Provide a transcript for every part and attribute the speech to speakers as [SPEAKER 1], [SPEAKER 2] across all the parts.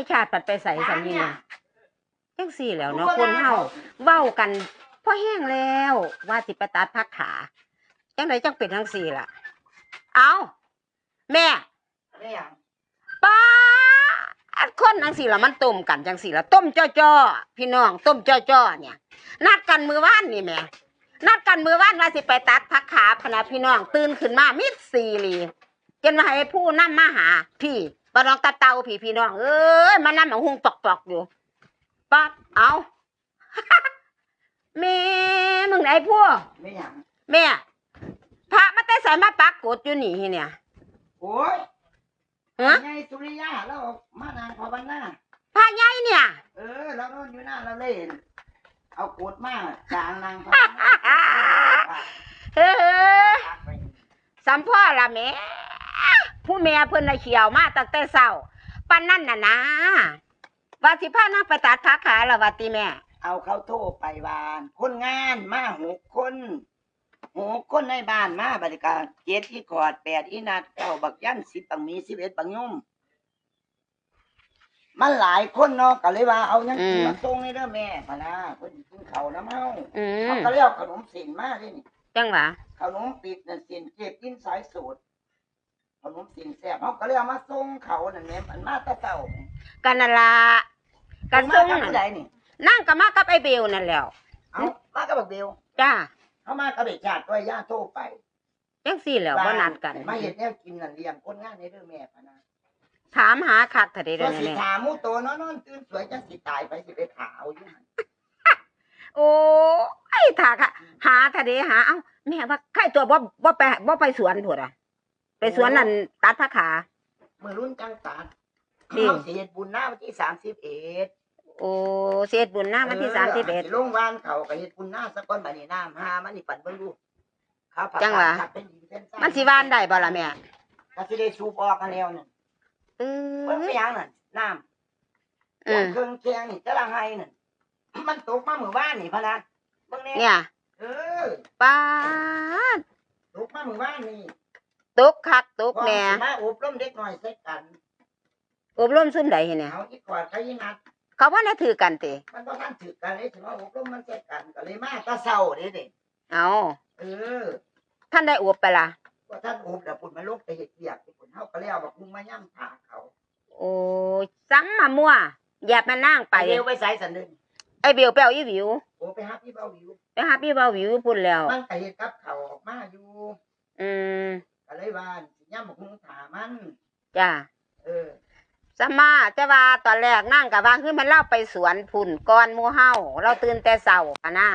[SPEAKER 1] ยชาติปัดไปใส่สันนี่นะจังสี่แหล้วเนาะคนเฮาเว้ากันพอแห้งแล้วว่าสิไปตัดพักขาจังไดจังเป็นจังสี่ล่ะ เอาแม่
[SPEAKER 2] ไม่หยัง
[SPEAKER 1] ป้าดคนจังสี่ล่ะมันต้มกันจังสี่ล่ะต้มจ้อๆพี่น้องต้มจ้อๆเนี่ย นัดกันมือว่านนี่แหม่นัดกันมือว่านว่าสิไปตัดพักขาพะนะพี่น้องตื่นขึ้นมามิดซีรีจนมาให้ผู้นำมาหาพี่ บน้องตาเตาพี่พี่น้องเอ้ยมานำเอาหุงปอกๆอยู่ปัดเอาแม่มึงไหนพวก
[SPEAKER 2] ไม่หยัง
[SPEAKER 1] แม่พระมาแต่ใส่มาปักกดอยู่นี่เนี่ย
[SPEAKER 2] โอ้ย
[SPEAKER 1] ฮะ
[SPEAKER 2] ไงสุริยาแล้วมานางภาวนา
[SPEAKER 1] พระใหญ่เนี่ย
[SPEAKER 2] เออแล้วนอนอยู่หน้าเราเล่น เอาโกดมาจางนางภาวนา
[SPEAKER 1] เออสัมพ่อละแม่ ผู้แม่เพิ่นน่ะเขียวมาตั้งแต่เช้าปานนั่นน่ะนะว่าสิพานางไปตัดพักขาแล้วว่าติแม่
[SPEAKER 2] เอาเขาโทรไปวาน คนงานมาหกคนหกคนในบ้านมาบริการเจ็ดอีขอดแปดอีนัดเก้าบักยันสิบบังมีสิบเอ็ดบังยมมันหลายคนเนาะก็เลยว่าเอายังกินมาส่งให้เด้อแม่พะนะเพิ่นสิกินข้าวน้ำเฮา
[SPEAKER 1] อืม
[SPEAKER 2] เขาก็เลยเอาขนมเส้นมาเด้นี่
[SPEAKER 1] จังหวะ
[SPEAKER 2] ขนมปิดน่ะเส้นเก็บกินสายสูตร ขนมเส้นแซ่บเขาก็เลยเอามาส่งเขานั่นแหละมันมาแตะเช้าแหม
[SPEAKER 1] กันนั่นล่ะกันส่ง
[SPEAKER 2] มากับ
[SPEAKER 1] นั่
[SPEAKER 2] ผู้
[SPEAKER 1] น
[SPEAKER 2] ใดนี่
[SPEAKER 1] นั่งก็มากับไอ้เบลนั่นแหล้ว
[SPEAKER 2] เอามากับบักเบล
[SPEAKER 1] จ้า
[SPEAKER 2] เขามากับเด็กชาติด้วยย่าโทรไป
[SPEAKER 1] จังสี่แหล้วบ่นัดกัน
[SPEAKER 2] มาเห็นแนวกินนั่นเลี้ยงคนงานในเรื่องแม่พะนะ
[SPEAKER 1] ถามหาคักเถอะเด้
[SPEAKER 2] ตั
[SPEAKER 1] เด้
[SPEAKER 2] ว
[SPEAKER 1] อ
[SPEAKER 2] สิ
[SPEAKER 1] แม่
[SPEAKER 2] ถามมูโตนอนนอนตื่นสวยจังสิตายไปสิไปถาเอาอยู่หั่น
[SPEAKER 1] โอ้ไอ้ถาค่ะ หาเถอะเด้หาเอ้าแม่ว่าใครตัวบ่บ่ไปบ่ไปสวนพุ่นอะ ไปสวนนั่นตัดผักขา
[SPEAKER 2] มือรุ่นจังตัด
[SPEAKER 1] จริง
[SPEAKER 2] เขาสิเฮ็ดบุญหน้าวันที่สามสิบเอ็ด
[SPEAKER 1] โอ้เศษบุญหน้าวันที่สามสิบเอ็ด
[SPEAKER 2] ลงวานเขาก็เฮ็ดบุญหน้าสักก้อนบัดนี้น้ำหามันนี่ปั่นเบิ่งดูข้าวผัด
[SPEAKER 1] จังหวะ
[SPEAKER 2] ผัดเป็นดินเป็นทราย
[SPEAKER 1] มันสิวานได้บ่ล่ะแม่
[SPEAKER 2] ก็สิได้สูบออกกันแล้วนั่น
[SPEAKER 1] เอ
[SPEAKER 2] เบิ่ง
[SPEAKER 1] อ
[SPEAKER 2] ไปหยังนั่นน้ำ
[SPEAKER 1] เออ
[SPEAKER 2] เครื่องเคียงนี่จะละไห้นั่นมันตกมาเมื่อวานนี่พะนะเบิ่งแน่
[SPEAKER 1] เนี่ย
[SPEAKER 2] เออ
[SPEAKER 1] ป้าด
[SPEAKER 2] ตกมาเมื่อวานนี่
[SPEAKER 1] ตกคักตกแม่
[SPEAKER 2] ก่อนสิมาอบรมเด็กหน่อยใส่กัน
[SPEAKER 1] อบรมซุ่มใดเห็นเนี่ย
[SPEAKER 2] เอาอีกกอดเขายินัด
[SPEAKER 1] เขาว่าได้ถือกันติ
[SPEAKER 2] มันบ่ทันถึกกันเลยถึงว่าอบรมมันใส่กันก็เลยมาแตะเช้าเด้เด้
[SPEAKER 1] เอา
[SPEAKER 2] เออ
[SPEAKER 1] ท่านได้อวบไปล่ะ
[SPEAKER 2] ว่าท่านอบแล้วพุ่นมาลงไปเฮ็ดเวียกพุ่นเฮาก็แล้วบักมุงมาย่ำถาเขา
[SPEAKER 1] โอ้ยซ้ำมามั่วอย่ามานั่งไป
[SPEAKER 2] ไปเร็วไปใส่สันนึง
[SPEAKER 1] ไอ้เบลไปเอาอีวิว
[SPEAKER 2] โอ้ไปหาพี่เบาวิว
[SPEAKER 1] ไปหาพี่เบาวิวพุ่นแล้ว
[SPEAKER 2] มันก็เฮ็ดกับเขาวออกมาอยู่
[SPEAKER 1] อืม
[SPEAKER 2] ก็เลยว่าสิย่ำบักมุงถามัน
[SPEAKER 1] จ้า
[SPEAKER 2] เออ
[SPEAKER 1] สมมาแต่ว่าตอนแรกนั่งกับว่าคือมันเล่าไปสวนพุ่นก่อนหมู่เฮาเราตื่นแต่เช้าอะนะ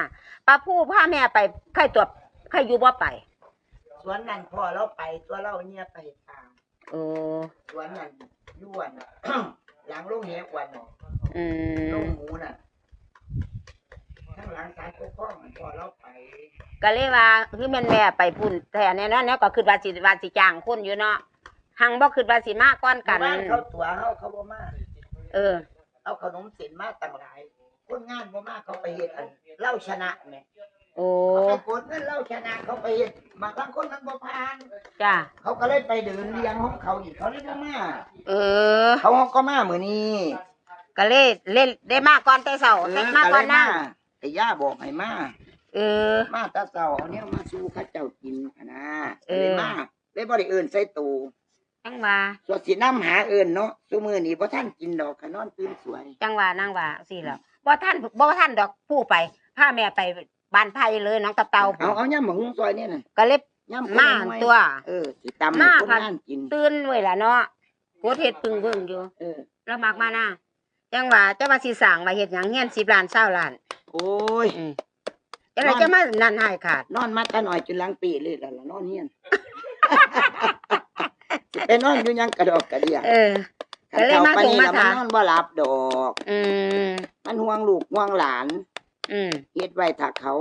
[SPEAKER 1] ป้าผู้พาแม่ไปใครตัวใครอยู่บ่ไป
[SPEAKER 2] สวนนั้นพ่อเราไปตัวเราเนี่ยไปเฮ็ดทาง
[SPEAKER 1] โอ้
[SPEAKER 2] สวนนั้นย้วน หลังลงแหกวันน่ะ
[SPEAKER 1] อื
[SPEAKER 2] ล
[SPEAKER 1] ม
[SPEAKER 2] งหมูน่ะข้างหลังสารปกครองมันพ่อเราไป
[SPEAKER 1] ก็เลยว่าคือแม่นแม่ไปพุ่นแต่แน่นอนแล้วก็คือว่าสิว่าสิจ้างคนอยู่เนาะหังบ่คือว่าสิมาก่อนกัน
[SPEAKER 2] บ้านเขาตัวเขาเขาบ่มา
[SPEAKER 1] เออ
[SPEAKER 2] เอาขนมเส้นมาตั้งหลายคนงานบ่มาเขาไปเฮ็ดอันเหล่าชนะแหม่
[SPEAKER 1] โอ้
[SPEAKER 2] เขาไปกดเงินเหล่าชนะเขาไปเฮ็ดบางครั้งคนมันบ่ผ่าน
[SPEAKER 1] จ้า
[SPEAKER 2] เขาก็เลยไปเดินเลี้ยงของเขาอีกเขาเลยบ่มา
[SPEAKER 1] เออ
[SPEAKER 2] เขาก็มามื้อนี้
[SPEAKER 1] ก็เลยเล่นได้มาก่อนแต่เช้าแต่มาก่อนนั่ง
[SPEAKER 2] ไอ้ย่าบอกให้มา
[SPEAKER 1] เออ
[SPEAKER 2] มาแตาเช้าเอาเนี่ยมาสู่เข้าเจ้ากินหั้นนะ
[SPEAKER 1] เอ
[SPEAKER 2] เลย
[SPEAKER 1] อ
[SPEAKER 2] มาเลยบ่ได้เอิ้นใส่ตู้
[SPEAKER 1] จังว่า
[SPEAKER 2] สวดสิน้ำหาเอิ้นเนาะซุมื้อนี้บ่ทันกินดอกขนอนตื่นสวย
[SPEAKER 1] จังว่านั่งว่าสิแล้วบ่ท่านบ่ท่านดอกผู้ไปพาแม่ไปบ้านไผ่เลยน้องตะเตา
[SPEAKER 2] เอาเอาย่ำหมกหุงซอยเนี่ยน่ะ
[SPEAKER 1] ก็เลย
[SPEAKER 2] ย่ำคน
[SPEAKER 1] มา
[SPEAKER 2] ละหน่ย
[SPEAKER 1] ตัว
[SPEAKER 2] เออสิตำ
[SPEAKER 1] มา
[SPEAKER 2] ให้คน
[SPEAKER 1] พัน
[SPEAKER 2] งานกิน
[SPEAKER 1] ตื่นไว้ล่ะเนาะโคตรเฮ็ดปึงเบิ่งอยู่
[SPEAKER 2] เออ
[SPEAKER 1] แล้วมักมานะจังว่าจะว่าสิสร้างว่าเฮ็ดหยังเฮียน10ล้าน20ล้าน
[SPEAKER 2] โอ้ย
[SPEAKER 1] อืม จังไดจะมานั่นให้ขาด
[SPEAKER 2] นอนมาแตาหน่อยจนหลังปีเลยล่ะล่ะนอนเฮียนสิไปนอนอยู่หยังกระดอกกระเดีย
[SPEAKER 1] เออ ก็เลย
[SPEAKER 2] เข้
[SPEAKER 1] มา
[SPEAKER 2] ไป
[SPEAKER 1] ส่ง
[SPEAKER 2] นี่
[SPEAKER 1] มา
[SPEAKER 2] แล้วมัน
[SPEAKER 1] ถาม
[SPEAKER 2] นอนบ่หลับดอก
[SPEAKER 1] อืม
[SPEAKER 2] มันห่วงลูกห่วงหลาน
[SPEAKER 1] อืม
[SPEAKER 2] เฮ็ดไว้ถ้าเขา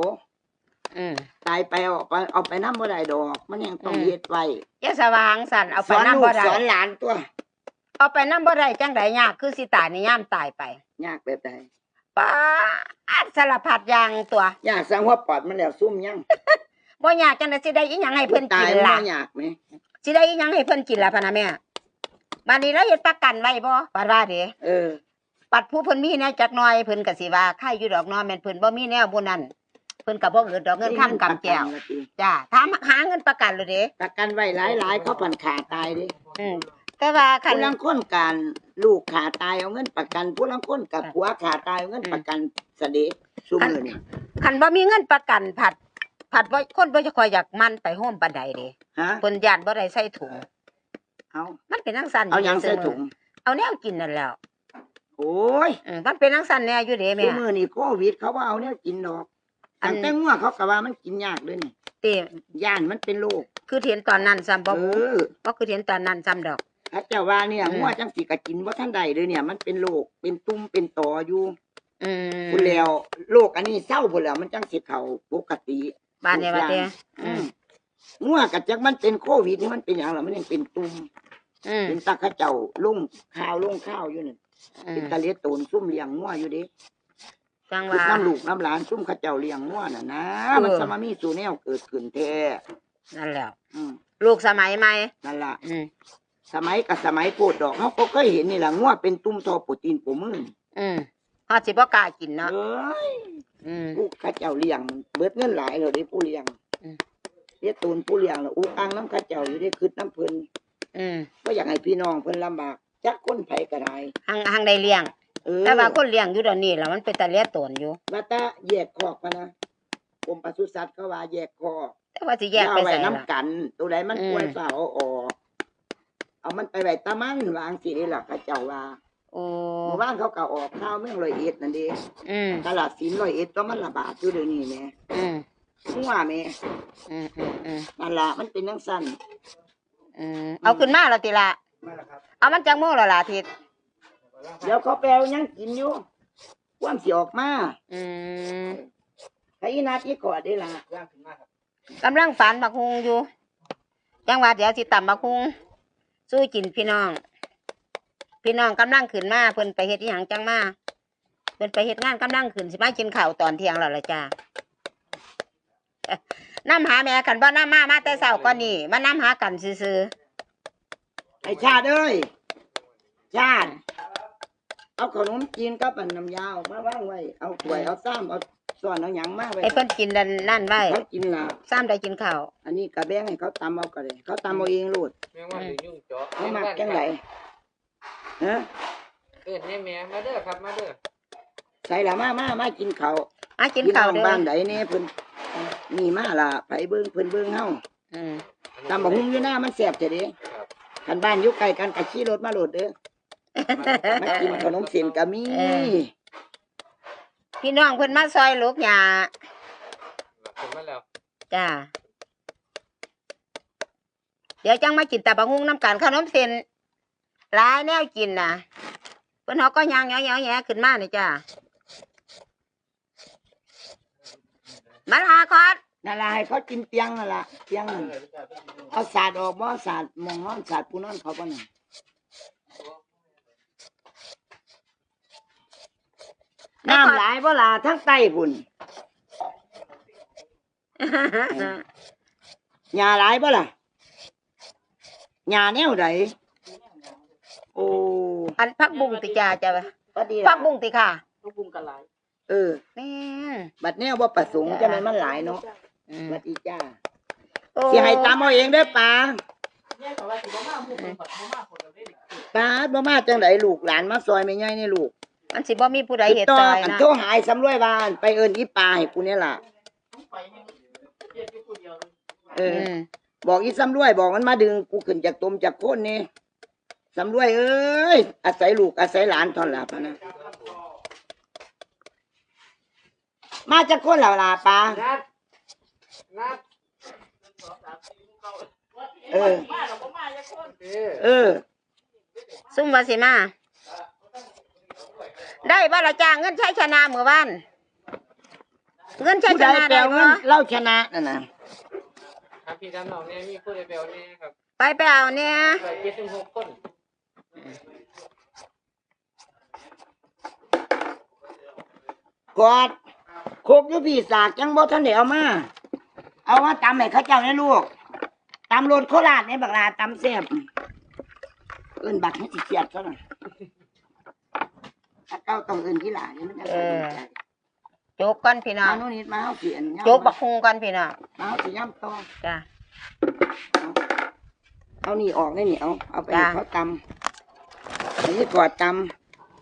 [SPEAKER 1] อืม
[SPEAKER 2] ตายไปเอาไปเอาไปนำบ่ได้ดอก มันยังต้อง
[SPEAKER 1] อืม
[SPEAKER 2] เฮ็ดไว้
[SPEAKER 1] อย่าสว่างสั่นเอา
[SPEAKER 2] ส
[SPEAKER 1] ไป
[SPEAKER 2] อน
[SPEAKER 1] นํ
[SPEAKER 2] ลู
[SPEAKER 1] บ่
[SPEAKER 2] ก
[SPEAKER 1] ได้
[SPEAKER 2] สอนหลานตัว
[SPEAKER 1] เอาไปนํบ่ได้จังไดยากคือสิตายในยามตายไป
[SPEAKER 2] ยากแบบใด
[SPEAKER 1] ป้าดสารพัดอย่างตัว
[SPEAKER 2] ยากสังว่าปอดมันแล้วซุ่มยัง
[SPEAKER 1] บ่อยากจังได๋สิได้อีหยังให้เพิ่น
[SPEAKER 2] ตา
[SPEAKER 1] กิ
[SPEAKER 2] ย
[SPEAKER 1] น
[SPEAKER 2] มัน
[SPEAKER 1] ล่ะ
[SPEAKER 2] บ่ยากไหม
[SPEAKER 1] สิได้อีหยังให้เพิ่นกินล่ะพะนะแม่บัดนี้แล้วเฮ็ดประกันไว้บ่ปาดว่าเด้
[SPEAKER 2] เออ
[SPEAKER 1] ปัดผู้เพิ่นมีแนวจักหน่อยเพิ่นก็สิว่าใครอยู่ดอกเน้อแม่นเพิ่นบ่มีแนวบ่นั้นเพิ่นก็บ่เกิดดอกเงินค้ำกำแก้ว
[SPEAKER 2] ประกันละติ
[SPEAKER 1] จ้าถามหาเงินประกันเลยเด้
[SPEAKER 2] ประกันไว้หลายๆเขาปันขาตายเดิ
[SPEAKER 1] อืม แต่ว่าคัน
[SPEAKER 2] ผู้ลังคนการลูกขาตายเอาเงินประกัน ผู้ลังคนกับผัวขาตายเอาเงินประกันเสด็จซุมื้อนี่
[SPEAKER 1] คันบ่มีเงินประกันผัด ผัดบ่คนบ่จะคอยอยากมันไปโฮมปานใดเด้
[SPEAKER 2] ฮะ
[SPEAKER 1] เพิ่นย่านบ่ได้ใส่ถุง
[SPEAKER 2] เอา
[SPEAKER 1] มันเป็นจังซั่น
[SPEAKER 2] เอาหยังใส่ถุง
[SPEAKER 1] เอาแนวกินนั่นแหล้ว
[SPEAKER 2] โอ้ย
[SPEAKER 1] อืมมันเป็นจังซั่นแน่อยู่เด้
[SPEAKER 2] ซุ
[SPEAKER 1] แม่
[SPEAKER 2] มื้อนี่โควิดเขาว่าเอาเนี่ยกินดอก
[SPEAKER 1] อั
[SPEAKER 2] อั
[SPEAKER 1] น
[SPEAKER 2] นแต่งัวเขาก็ว่ามันกินยากเด้วยนี่
[SPEAKER 1] ติ
[SPEAKER 2] ย่านมันเป็นโรค
[SPEAKER 1] คือเห็นตอนนั้นซ้ำบ่
[SPEAKER 2] เออ
[SPEAKER 1] บ่คือเห็นตอนนั้นซ้ำดอก
[SPEAKER 2] ถ้าเจ้าว่าเนี่ย
[SPEAKER 1] อืม
[SPEAKER 2] งัวจังสิก็กินบ่ทันใดเลยเนี่ย มันเป็นโรคเป็นตุ่มเป็นตออยู่
[SPEAKER 1] อืม
[SPEAKER 2] พุ่นแล้วโรคอันนี้เศร้าพุ่นแล้ว มันจังสิเข้าปกติ
[SPEAKER 1] บ้านเนี่ยว่าเด้
[SPEAKER 2] อืมงัวกัจักมันเป็นโควิดนี่มันเป็นอย่างไรมันยังเป็นตุ่ม
[SPEAKER 1] อืม
[SPEAKER 2] เป็นตาเข้าเจ้าลงข้าวลงข้าวอยู่นี่
[SPEAKER 1] อื
[SPEAKER 2] เป็น
[SPEAKER 1] ม
[SPEAKER 2] ตาเลียโตนซุ่มเลี้ยงงัวอยู่เดิ
[SPEAKER 1] จัง
[SPEAKER 2] คือ
[SPEAKER 1] ว่า
[SPEAKER 2] น้ำลูกน้ำหลานซุ่มเข้าเจ้าเลี้ยงงัวน่ะนะ
[SPEAKER 1] เออ
[SPEAKER 2] มันสมามีสู่แนวเกิดขึ้นแท้
[SPEAKER 1] นั่นแหล้ว
[SPEAKER 2] อืม
[SPEAKER 1] ลูกสมัยใหม่
[SPEAKER 2] นั่นล่ะ
[SPEAKER 1] อืม
[SPEAKER 2] สมัยกับสมัยโพดดอกเขาก็เคยเห็นนี่แหละงัวเป็นตุ่มทอโปรตีนโปรมือ
[SPEAKER 1] อืมฮอดสิบ่กล้ากินเนาะ
[SPEAKER 2] เอ้ย
[SPEAKER 1] อืม
[SPEAKER 2] ผู้เข้าเจ้าเลี้ยงเบิดเงินหลายเลยเด้ผู้เลี้ยง
[SPEAKER 1] อืม
[SPEAKER 2] เลี้ยงตูนผู้เลี้ยงแล้วอุกอังน้ำเข้าเจ้าอยู่ได้คืดน้ำเพิ่น
[SPEAKER 1] อืม
[SPEAKER 2] ก็อยากให้พี่น้องเพิ่นลำบากจักคนไผก็ได้
[SPEAKER 1] หังหังได้เลี้ยง
[SPEAKER 2] เออ
[SPEAKER 1] แต่ว่าคนเลี้ยงอยู่เดี๋ยวนี้แล้วมันเป็นตาเลี้ยตนอยู่
[SPEAKER 2] ว่าแตาแยกคอกพะนะกรมปศุสัตว์เขาว่าแยกคอก
[SPEAKER 1] แต่ว่าสิแยกไป
[SPEAKER 2] เอาไว้
[SPEAKER 1] ใส่ละ
[SPEAKER 2] น้ำกัน ตัวใดมัน
[SPEAKER 1] อืม
[SPEAKER 2] ป่วยเฝ้าเอาออก เอามันไปไว้ตามันวางสินี่ล่ะเขาเจ้าว่า
[SPEAKER 1] โอ้
[SPEAKER 2] เมื่อวานเขาก็ออกข้าวเมืองร้อยเอ็ดนั่นเด้
[SPEAKER 1] อืม
[SPEAKER 2] ตลาดสินร้อยเอ็ดก็มันระบาดอยู่เดี๋ยวนี้แหม่
[SPEAKER 1] อืม
[SPEAKER 2] หัวแหม่
[SPEAKER 1] อืมอืมอืม
[SPEAKER 2] นั่นล่ะมันเป็นจังซั่น
[SPEAKER 1] อืมเอาขึ้นมาแล้วติละเอามันจังโมงแล้วล่ะทิศ
[SPEAKER 2] เดี๋ยวเขาแปลวยังกินอยู่ความสิออกมา
[SPEAKER 1] อืม
[SPEAKER 2] ใครนัดอีกกอดได้ล่ะ
[SPEAKER 1] กำลังฝันบักฮุงอยู่จังหวะเดี๋ยวสิตำบักฮุง สู้กินพี่น้อง พี่น้องกำลังขึ้นมาเพิ่นไปเฮ็ดอีหยังจังมาเพิ่นไปเฮ็ดงานกำลังขึ้นสิมากินข้าวตอนเที่ยงแล้วล่ะจ้าน้ำหาแม่กันบ่น้ำมามาแต่เช้าก็นี่มาน้ำหากันซื่อ
[SPEAKER 2] ไอ้ชาติเอ้ย ชาติ เอาขนมจีนกับอันน้ำยาวมาวางไว้ เอาถ้วย เอาซ้ำเอา ส่วนเอาหยังมา
[SPEAKER 1] ๆ
[SPEAKER 2] ไว้
[SPEAKER 1] ให้เพิ่นกินนั่นนั่นไว้
[SPEAKER 2] เขากินล่ะ
[SPEAKER 1] ซ้ำได้กินข้าว
[SPEAKER 2] อันนี้กระแบงให้เขาตำเอาก็เลยเขาตำเอาเองโลด
[SPEAKER 3] แม่งว่าเดี๋ยวยุ่งเจาะ
[SPEAKER 2] เขามักจังไรฮะ
[SPEAKER 3] เอิ้นให้แม่มาเด้อครับมาเด้อ
[SPEAKER 2] ใส่ละมามามากินข้าว
[SPEAKER 1] อะกิน
[SPEAKER 2] พี่น้
[SPEAKER 1] ข้าว
[SPEAKER 2] อง
[SPEAKER 1] เด้อ
[SPEAKER 2] บ้านใดเนี่ยเพิ่นมีมาล่ะไปเบิ่งเพิ่นเบิ่งเฮา
[SPEAKER 1] อืม
[SPEAKER 2] ตำบักหุ่งอยู่หน้ามันแซ่บจะเด้คันบ้านอยู่ไกลกันก็ขี่รถมาโหลดเด้อมากินขนมเส้นก็มี
[SPEAKER 1] พี่น้องเพิ่นมาซอยลูกหยา
[SPEAKER 3] ผมมาแล้ว
[SPEAKER 1] จ้าเดี๋ยวจังมากินตาบักฮุงน้ำกันขนมเส้นหลายแนวกินน่ะเพิ่นเขาก็ย่างแย่ๆๆขึ้นมานี่จ้ามาลาคอด
[SPEAKER 2] นั่นล่ะให้เขากินเตียงนั่นล่ะเตียงนั่นเอาสาดออกบ่สาดหมองนอนสาดผู้นอนเขาบ่นั่น น้ำหลายบ่ล่ะทั้งใต้พุ่นหญ้าหลายบ่ล่ะหญ้าแนวใดโอ้
[SPEAKER 1] อันพักบุ้งติจ้าจ้า
[SPEAKER 2] พอดี
[SPEAKER 1] พั
[SPEAKER 2] ล่ะ
[SPEAKER 1] กบุ้งติค่ะ
[SPEAKER 2] เออ
[SPEAKER 1] แม่
[SPEAKER 2] บัดแนวบ่ประสงค์จะมันมันหลายเนาะ
[SPEAKER 1] อืม
[SPEAKER 2] บัดอีจ้า
[SPEAKER 1] โอ้
[SPEAKER 2] สิให้ตามเอาเองเด้อป้าป้าบ่มาจังไดลูกหลานมาซอยแม่ใหญ่นี่ลูก
[SPEAKER 1] มันสิบ่มีผู้ใดเฮ็ด
[SPEAKER 2] ต่อ
[SPEAKER 1] ซอย
[SPEAKER 2] กัน
[SPEAKER 1] นะ
[SPEAKER 2] โทรหายสำรวยบ้าน ไปเอิ้นอีป้าให้กูเนี่ยล่ะเอ
[SPEAKER 1] อื
[SPEAKER 2] อ
[SPEAKER 1] ม
[SPEAKER 2] บอกอีสำรวยบอกมันมาดึงกูขึ้นจากตมจากโคนนี่สำรวยเอ้ยอาศัยลูกอาศัยหลานทอนหลับนะมาจากคนเหล่าลาป้า
[SPEAKER 3] นัดนัด
[SPEAKER 2] เออ
[SPEAKER 3] เออ
[SPEAKER 2] เออ
[SPEAKER 1] ซุ่มว่าสิมา ได้บ่ละจ้าเงินใช้ชนะมื้อวานเงินใช้
[SPEAKER 2] ผู้
[SPEAKER 1] ช
[SPEAKER 2] ใด
[SPEAKER 1] นะ
[SPEAKER 2] แปล
[SPEAKER 1] ได้
[SPEAKER 2] เงิ
[SPEAKER 1] บ่
[SPEAKER 2] นเล่าชนะนั่นน่ะ
[SPEAKER 3] ครับพี่ดำน้องเนี่ยมีผู้ใดเบลเนี่ยครับ
[SPEAKER 1] ไปไปเอาเนี่ย
[SPEAKER 3] ร้อยเจ็ดสิบหกคน
[SPEAKER 2] กอดโคกอยู่พี่สากจังบ่ทันได้เอามา เอามาตำให้เขาเจ้าในลูกตำรถโคราชในบักลาตำแซ่บเอเอิ้นบักให้สิเครียดซะหน่อยถ้า เก้าต้องเอิ้นที่หลานนี่มันจะสบายใจ
[SPEAKER 1] โจกก่อนพี่น้อ
[SPEAKER 2] มางโน่นนิดมาเฮาสิอัน
[SPEAKER 1] โจกบักฮุงก่อนพี่น้อง
[SPEAKER 2] มาเฮาสิย่ำต่อ
[SPEAKER 1] จ้ะ
[SPEAKER 2] เอานี่ออกได้นี่เอาเอาไป
[SPEAKER 1] จ้ะ
[SPEAKER 2] ให้เขาตำอันนี้กอดต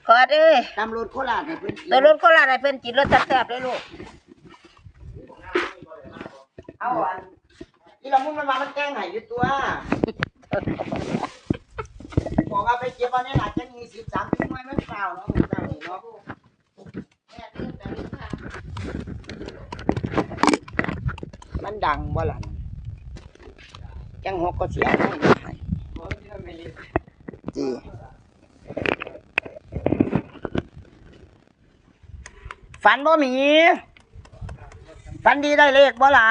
[SPEAKER 1] ขอดเอ้ยำ
[SPEAKER 2] ตำรถโคราชให้เพิ่นกิน
[SPEAKER 1] ตัวรถโคราชให้เพิ่นกินรสแซ่บๆเลยลูก
[SPEAKER 2] เอาอันที่เรามุ่งมันมามันแกล้งให้อยู่ตัวบอกว่าไปเก็บเอาเนี่ยหลานจะมีสิบสามที่ไม่มันเปล่าเนาะมัน เปล่านี่เนาะมันดังบ่ล่ะจังหกก็เสียให้ให้
[SPEAKER 3] โอ้ยพี่ดำไม่รีบ
[SPEAKER 2] จีฝันบ่มีฝันดีได้เลขบ่ล่ะ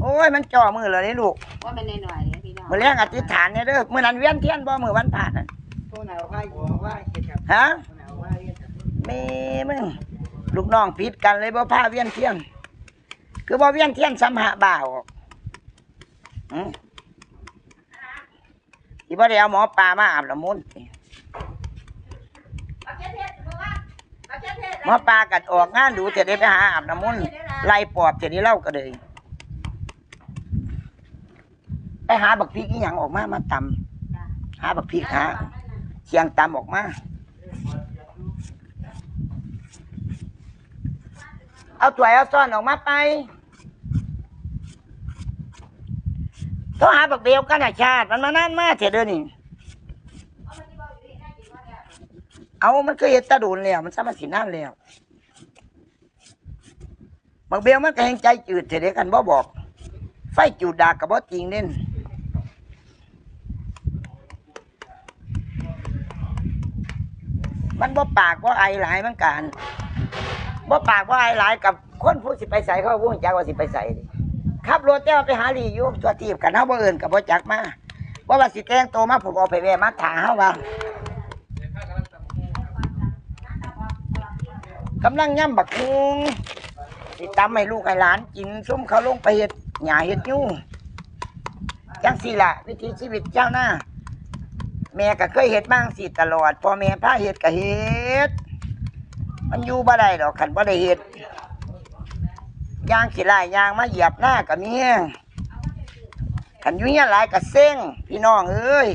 [SPEAKER 2] โอ้ยมันจ่อมือเลยนี่ลูก
[SPEAKER 1] ว่ามันหน่อยๆเนี่ยพี่น้อง
[SPEAKER 2] มือเลี้ยงอธิษฐานเนี่ยเด้อมือนั้นเวียนเทียนบ่มือวันผ่านนั่น
[SPEAKER 3] ตัวไหนเอาไว้เอาไว้เฮ็ดครับ
[SPEAKER 2] ฮะ
[SPEAKER 3] ไหนเม
[SPEAKER 2] มึงลูกน้องผิดกันเลยบ่พาเวียนเทียน คือบ่เวียนเทียนสัมหะบ่าวอืมที่บ่ได้เอาหมอปลามาอาบละมุนหมอปลากัดออกงานดูเจะได้ไปหาอาบน้ำมนต์ไล่ปอบเจะได้เล่าก็เลยไปหาบักพริกอีหยังออกมามาตำหาบักพริกหาเชียงตำออกมา เอาถ้วยเอาซ่อนออกมาไปโทรหาบักเบลกันอาชาติ มันมานานมากเถอะเด้อนี่ เอามันก็เฮ็ดตะดูนแล้ว มันสามารถสินานแล้ว บักเบลมันก็แหงใจจืดเถอะเด้กันบ่บอก ไฟจูดดากกับบ่จริงเด่นมันบ่ปากบ่ไอหลายมันการ บ่ปากบ่ไอหลายกับคนผู้สิไปใส่เขาบ่รู้จักว่าสิไปใส่ขับรถแต่ว่าไปหาลีอยู่ตัวทีบกันเฮาบ่เอิ้นกับบ่จักมาบ่ว่าสิแต่งตัวมาผมเอาไปแวะมาถาเฮาว่า
[SPEAKER 3] เท้ากำลังตำคู่ครับ
[SPEAKER 2] กำลังย่ำบักคุงสิดตำให้ลูกให้หลานกินซุ่มเขาลงไปเห็ดหญ้าเห็ดยู่จังสี่ละวิถีชีวิตเจ้าหน้าแม่ก็เคยเห็ดบ้างสิตลอด พอแม่พาเห็ดก็เห็ด มันอยู่บ่ได้ดอกขันบ่ได้เห็ดยางขี้ลายยางมาเหยียบหน้าก็มีแห้งขันอยู่เนี้ยหลายก็เส้งพี่น้องเอ้ย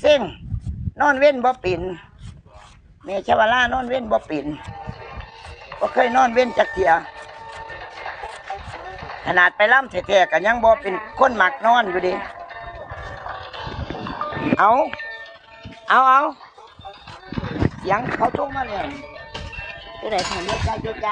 [SPEAKER 2] เส้งนอนเว้นบ่ปิ่นแม่ชาวลานอนเว้นบ่ปิ่นบ่เคยนอนเว้นจักเทียขนาดไปล่ำแท้ๆกันยังบ่เป็นคนหมักนอนอยู่ดิเอาเอาเอาเสียงเขาโทรมาแล้ว
[SPEAKER 1] ตัวไหนทำ
[SPEAKER 2] เดี๋ย วใจเดี๋ยวใจ